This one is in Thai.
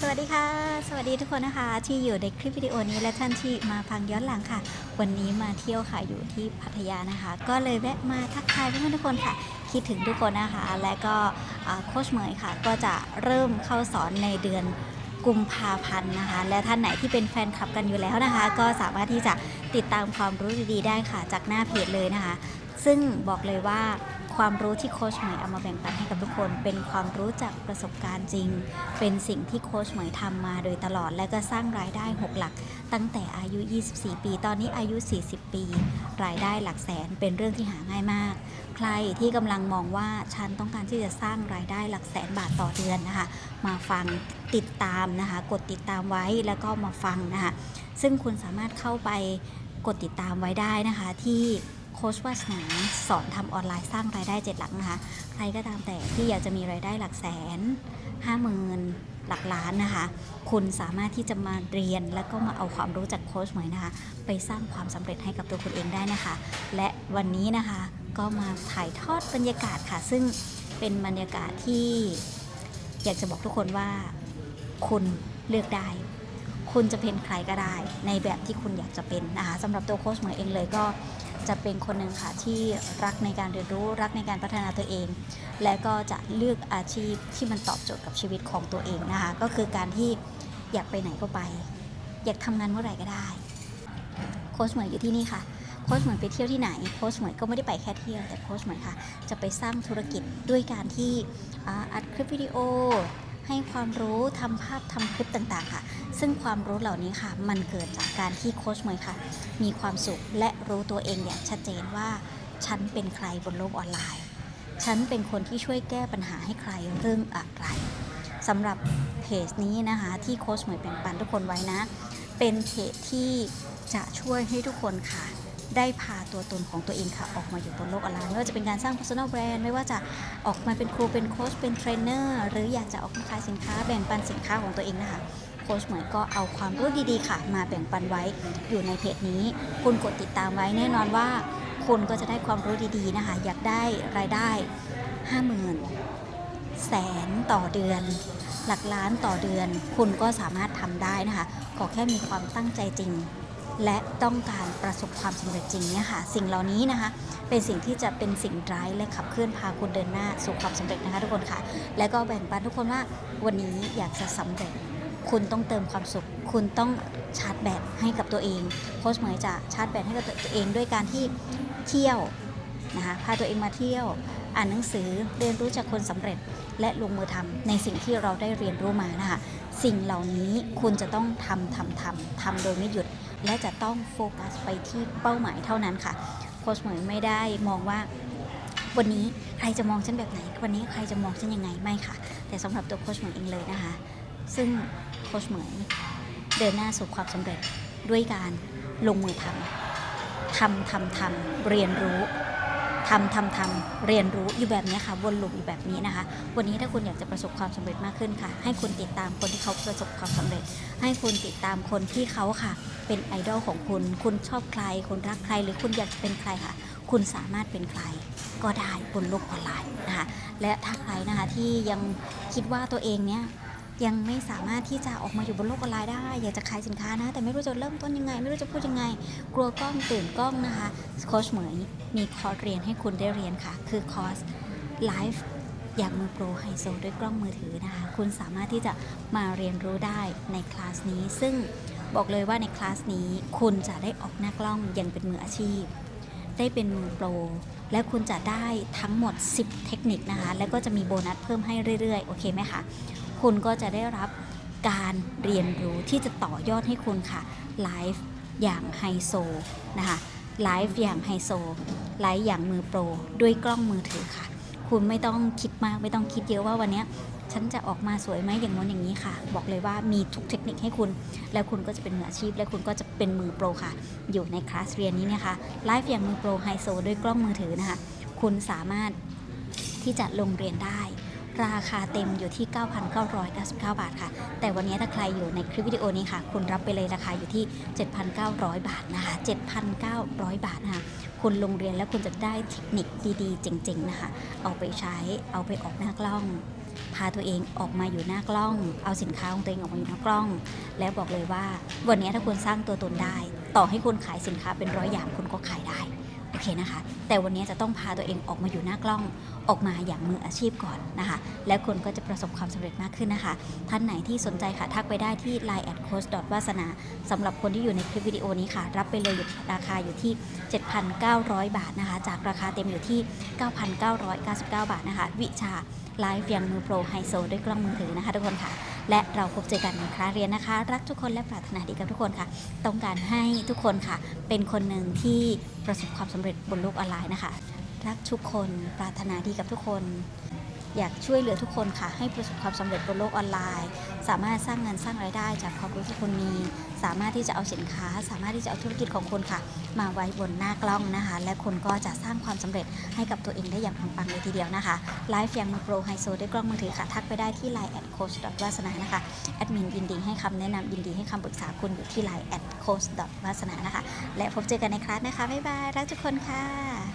สวัสดีค่ะ สวัสดีทุกคนนะคะ ที่อยู่ในคลิปวิดีโอนี้และท่านที่มาฟังย้อนหลังค่ะ วันนี้มาเที่ยวค่ะอยู่ที่พัทยานะคะ ก็เลยแวะมาทักทายเพื่อนๆทุกคนค่ะ คิดถึงทุกคนนะคะ และก็โค้ชเหมยค่ะ ก็จะเริ่มเข้าสอนในเดือนกุมภาพันธ์นะคะ และท่านไหนที่เป็นแฟนคลับกันอยู่แล้วนะคะ ก็สามารถที่จะติดตามความรู้ดีๆได้ค่ะ จากหน้าเพจเลยนะคะ ซึ่งบอกเลยว่า ความรู้ที่โค้ชหมยเอามาแบ่งปันให้กับทุกคน เป็นความรู้จากประสบการณ์จริง เป็นสิ่งที่โค้ชหมยทำมาโดยตลอด และก็สร้างรายได้ 6 หลัก ตั้งแต่อายุ 24 ปี ตอนนี้อายุ 40 ปี รายได้หลักแสนเป็นเรื่องที่หาง่ายมาก ใครที่กำลังมองว่าฉันต้องการที่จะสร้างรายได้หลักแสนบาทต่อเดือนนะคะ มาฟังติดตามนะคะ กดติดตามไว้แล้วก็มาฟังนะคะ ซึ่งคุณสามารถเข้าไปกดติดตามไว้ได้นะคะที่ โค้ชวาสนาสอนทำออนไลน์สร้างรายได้7หลักนะคะ ใครก็ตามแต่ที่อยากจะมีรายได้หลักแสนห้าหมื่นหลักล้านนะคะ คุณสามารถที่จะมาเรียนแล้วก็มาเอาความรู้จากโค้ชเหมยนะคะ ไปสร้างความสำเร็จให้กับตัวคุณเองได้นะคะ และวันนี้นะคะก็มาถ่ายทอดบรรยากาศค่ะ ซึ่งเป็นบรรยากาศที่อยากจะบอกทุกคนว่าคุณเลือกได้ คุณจะเป็นใครก็ได้ ในแบบที่คุณอยากจะเป็นนะคะสำหรับตัวโค้ชเหมยเองเลยก็ จะเป็นคนหนึ่งค่ะที่รักในการเรียนรู้รักในการพัฒนาตัวเอง และก็จะเลือกอาชีพที่มันตอบโจทย์กับชีวิตของตัวเองนะคะ ก็คือการที่อยากไปไหนก็ไป อยากทำงานเมื่อไหร่ก็ได้ โค้ชเหมยอนอยู่ที่นี่ค่ะโค้ชเหมยไปเที่ยวที่ไหนโค้ชเหมยก็ไม่ได้ไปแค่เที่ยวแต่โค้ชเหมยค่ะจะไปสร้างธุรกิจด้วยการที่อัดคลิปวิดีโอ ให้ความรู้ทำภาพทำคลิปต่างๆค่ะ ซึ่งความรู้เหล่านี้ค่ะ มันเกิดจากการที่โค้ชเหมยค่ะ มีความสุขและรู้ตัวเองอย่างชัดเจนว่าฉันเป็นใครบนโลกออนไลน์ ฉันเป็นคนที่ช่วยแก้ปัญหาให้ใครเรื่องอะไรสำหรับเพจนี้นะคะที่โค้ชเหมยแบ่งปันทุกคนไว้นะ เป็นเพจที่จะช่วยให้ทุกคนค่ะ ได้พาตัวตนของตัวเองค่ะ ออกมาอยู่บนโลกออนไลน์ไม่ว่าจะเป็นการสร้าง personal brand ไม่ว่าจะออกมาเป็นครูเป็นโค้ชเป็นเทรนเนอร์หรืออยากจะออกมาขายสินค้าแบ่งปันสินค้าของตัวเองนะคะโค้ชเหมยก็เอาความรู้ดีๆค่ะ มาแบ่งปันไว้อยู่ในเพจนี้ คุณกดติดตามไว้แน่นอนว่า คุณก็จะได้ความรู้ดีๆนะคะ อยากได้รายได้ 50,000 แสนต่อเดือน หลักล้านต่อเดือน คุณก็สามารถทำได้นะคะ ขอแค่มีความตั้งใจจริง และต้องการประสบความสำเร็จจริงเนี่ยค่ะ สิ่งเหล่านี้นะคะ เป็นสิ่งที่จะเป็นสิ่งร้ายและขับเคลื่อนพาคุณเดินหน้าสู่ความสำเร็จนะคะทุกคนค่ะ และก็แบ่งปันทุกคนว่าวันนี้อยากจะสำเร็จ คุณต้องเติมความสุข คุณต้องชาร์จแบตให้กับตัวเองโค้ชเหมยจะชาร์จแบตให้กับตัวเองด้วยการที่เที่ยวนะคะพาตัวเองมาเที่ยวอ่านหนังสือเรียนรู้จากคนสำเร็จและลงมือทำในสิ่งที่เราได้เรียนรู้มานะคะ สิ่งเหล่านี้คุณจะต้องทำทำทำทำโดยไม่หยุด และจะต้องโฟกัสไปที่เป้าหมายเท่านั้นค่ะโค้ชเหมยไม่ได้มองว่าวันนี้ใครจะมองฉันแบบไหน วันนี้ใครจะมองฉันยังไงไม่ค่ะ แต่สำหรับตัวโค้ชเหมยเองเลยนะคะ ซึ่งโค้ชเหมยเดินหน้าสู่ความสำเร็จด้วยการลงมือทำทำทำทำเรียนรู้ ทำทำทำเรียนรู้อยู่แบบนี้ค่ะวนลูปอยู่แบบนี้นะคะ วันนี้ถ้าคุณอยากจะประสบความสำเร็จมากขึ้นค่ะ ให้คุณติดตามคนที่เขาประสบความสำเร็จ ให้คุณติดตามคนที่เขาค่ะ เป็นไอดอลของคุณ คุณชอบใครคุณรักใคร หรือคุณอยากจะเป็นใครค่ะ คุณสามารถเป็นใครก็ได้บนโลกออนไลน์นะคะและถ้าใครนะคะที่ยังคิดว่าตัวเองเนี้ย ยังไม่สามารถที่จะออกมาอยู่บนโลกออนไลน์ได้ อยากจะขายสินค้านะ แต่ไม่รู้จะเริ่มต้นยังไง ไม่รู้จะพูดยังไง กลัวกล้องตื่นกล้องนะคะโค้ชเหมยมีคอร์สเรียนให้คุณได้เรียนค่ะ คือคอร์สไลฟ์อย่างมือโปรไฮโซด้วยกล้องมือถือนะคะ คุณสามารถที่จะมาเรียนรู้ได้ในคลาสนี้ ซึ่งบอกเลยว่าในคลาสนี้คุณจะได้ออกหน้ากล้องอย่างเป็นมืออาชีพ ได้เป็นมือโปร และคุณจะได้ทั้งหมด 10 เทคนิคนะคะ แล้วก็จะมีโบนัสเพิ่มให้เรื่อยๆ โอเคไหมคะ คุณก็จะได้รับการเรียนรู้ที่จะต่อยอดให้คุณค่ะไลฟ์อย่างไฮโซนะคะไลฟ์อย่างไฮโซไลฟ์อย่างมือโปร ด้วยกล้องมือถือค่ะ คุณไม่ต้องคิดมากไม่ต้องคิดเยอะว่าวันนี้ฉันจะออกมาสวยไหมอย่างโน้นอย่างนี้ค่ะ บอกเลยว่ามีทุกเทคนิคให้คุณ แล้วคุณก็จะเป็นมืออาชีพ และคุณก็จะเป็นมือโปรค่ะ อยู่ในคลาสเรียนนี้นะคะไลฟ์อย่างมือโปรไฮโซด้วยกล้องมือถือนะคะ คุณสามารถที่จะลงเรียนได้ ราคาเต็มอยู่ที่ 9,999 บาทค่ะ แต่วันนี้ถ้าใครอยู่ในคลิปวิดีโอนี้ค่ะ คุณรับไปเลยราคาอยู่ที่ 7,900 บาทนะคะ 7,900 บาทนะคะคุณลงเรียนแล้วคุณจะได้เทคนิคดีๆ เจ๋งๆ นะคะ เอาไปใช้ เอาไปออกหน้ากล้อง พาตัวเองออกมาอยู่หน้ากล้อง เอาสินค้าของตัวเองออกมาอยู่หน้ากล้อง แล้วบอกเลยว่า วันนี้ถ้าคุณสร้างตัวตนได้ ต่อให้คุณขายสินค้าเป็นร้อยอย่างคุณก็ขายได้ เคนะคะ แต่วันนี้จะต้องพาตัวเองออกมาอยู่หน้ากล้องออกมาอย่างมืออาชีพก่อนนะคะ แล้วคุณก็จะประสบความสำเร็จมากขึ้นนะคะ ท่านไหนที่สนใจค่ะทักไปได้ที่ line at coach วาสนาสำหรับคนที่อยู่ในคลิปวิดีโอนี้ค่ะ รับไปเลยอยู่ราคาอยู่ที่ 7,900 บาทนะคะ จากราคาเต็มอยู่ที่ 9,999 บาทนะคะ วิชาไลฟ์ยังมือโปรไฮโซด้วยกล้องมือถือนะคะทุกคนค่ะ และเราพบเจอกันในคลาสเรียนนะคะ รักทุกคนและปรารถนาดีกับทุกคนค่ะ ต้องการให้ทุกคนค่ะ เป็นคนหนึ่งที่ประสบความสำเร็จบนโลกออนไลน์นะคะ รักทุกคนปรารถนาดีกับทุกคน อยากช่วยเหลือทุกคนค่ะ ให้ประสบความสำเร็จบนโลกออนไลน์ สามารถสร้างเงินสร้างรายได้จากความรู้ที่คุณมี สามารถที่จะเอาสินค้า สามารถที่จะเอาธุรกิจของคุณค่ะ มาไว้บนหน้ากล้องนะคะ และคุณก็จะสร้างความสำเร็จให้กับตัวเองได้อย่างปังๆเลยทีเดียวนะคะไลฟ์ยังมือโปรไฮโซด้วยกล้องมือถือค่ะ ทักไปได้ที่ line at coach วาสนานะคะแอดมินยินดีให้คำแนะนำยินดีให้คำปรึกษาคุณอยู่ที่ line at coach วาสนานะคะและพบเจอกันในคลาสนะคะบ๊ายบายรักทุกคนค่ะ